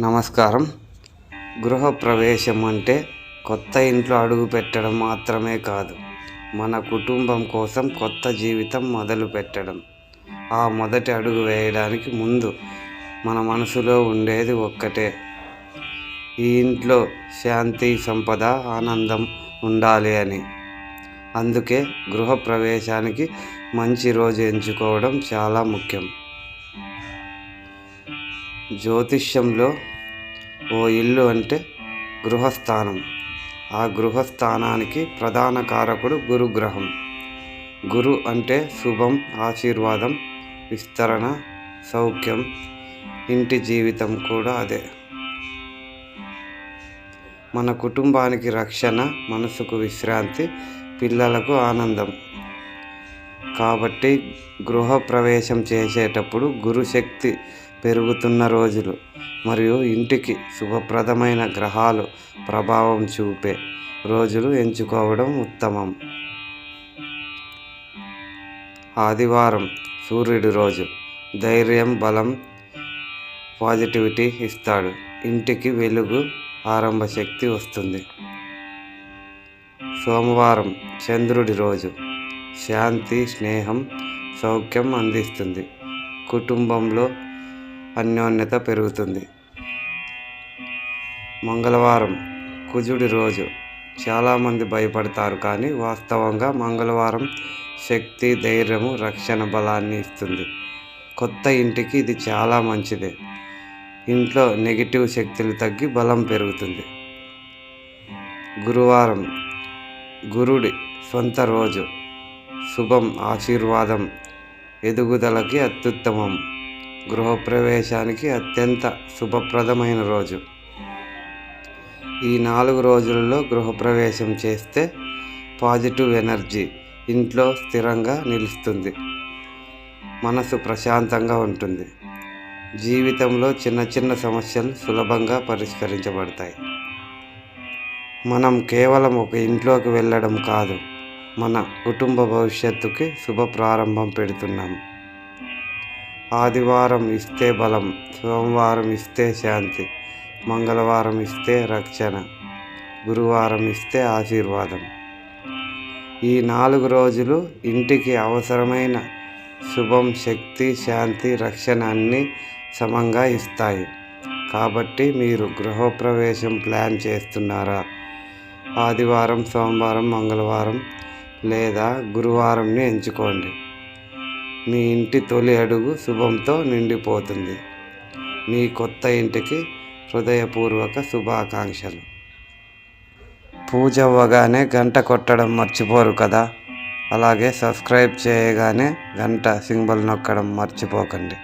నమస్కారం. గృహప్రవేశం అంటే కొత్త ఇంట్లో అడుగు పెట్టడం మాత్రమే కాదు మన కుటుంబం కోసం కొత్త జీవితం మొదలు పెట్టడం. ఆ మొదటి అడుగు వేయడానికి ముందు మన మనసులో ఉండేది ఒక్కటే. ఈ ఇంట్లో శాంతి సంపద ఆనందం ఉండాలి అని. అందుకే గృహప్రవేశానికి మంచి రోజు ఎంచుకోవడం చాలా ముఖ్యం. జ్యోతిష్యంలో ఓ ఇల్లు అంటే గృహస్థానం. ఆ గృహస్థానానికి ప్రధాన కారకుడు గురుగ్రహం. గురు అంటే శుభం ఆశీర్వాదం విస్తరణ సౌఖ్యం ఇంటి జీవితం కూడా అదే. మన కుటుంబానికి రక్షణ మనసుకు విశ్రాంతి పిల్లలకు ఆనందం. కాబట్టి గృహప్రవేశం చేసేటప్పుడు గురుశక్తి పెరుగుతున్న రోజులు మరియు ఇంటికి శుభప్రదమైన గ్రహాలు ప్రభావం చూపే రోజులు ఎంచుకోవడం ఉత్తమం. ఆదివారం సూర్యుడి రోజు. ధైర్యం బలం పాజిటివిటీ ఇస్తాడు. ఇంటికి వెలుగు ఆరంభ శక్తి వస్తుంది. సోమవారం చంద్రుడి రోజు. శాంతి స్నేహం సౌఖ్యం అందిస్తుంది. కుటుంబంలో అన్యోన్యత పెరుగుతుంది. మంగళవారం కుజుడి రోజు. చాలామంది భయపడతారు కానీ వాస్తవంగా మంగళవారం శక్తి ధైర్యము రక్షణ బలాన్ని ఇస్తుంది. కొత్త ఇంటికి ఇది చాలా మంచిదే. ఇంట్లో నెగిటివ్ శక్తులు తగ్గి బలం పెరుగుతుంది. గురువారం గురుడి సొంత రోజు. శుభం ఆశీర్వాదం ఎదుగుదలకి అత్యుత్తమం. గృహప్రవేశానికి అత్యంత శుభప్రదమైన రోజు. ఈ నాలుగు రోజులలో గృహప్రవేశం చేస్తే పాజిటివ్ ఎనర్జీ ఇంట్లో స్థిరంగా నిలుస్తుంది. మనసు ప్రశాంతంగా ఉంటుంది. జీవితంలో చిన్న చిన్న సమస్యలు సులభంగా పరిష్కరించబడతాయి. మనం కేవలం ఒక ఇంట్లోకి వెళ్ళడం కాదు మన కుటుంబ భవిష్యత్తుకి శుభ ప్రారంభం పెడుతున్నాం. ఆదివారం ఇస్తే బలం సోమవారం ఇస్తే శాంతి మంగళవారం ఇస్తే రక్షణ గురువారం ఇస్తే ఆశీర్వాదం. ఈ నాలుగు రోజులు ఇంటికి అవసరమైన శుభం శక్తి శాంతి రక్షణ అన్నీ సమంగా ఇస్తాయి. కాబట్టి మీరు గృహప్రవేశం ప్లాన్ చేస్తున్నారా? ఆదివారం సోమవారం మంగళవారం లేదా గురువారంని ఎంచుకోండి. మీ ఇంటి తొలి అడుగు శుభంతో నిండిపోతుంది. మీ కొత్త ఇంటికి హృదయపూర్వక శుభాకాంక్షలు. పూజ అవ్వగానే గంట కొట్టడం మర్చిపోరు కదా? అలాగే సబ్స్క్రైబ్ చేయగానే గంట సింబల్ నొక్కడం మర్చిపోకండి.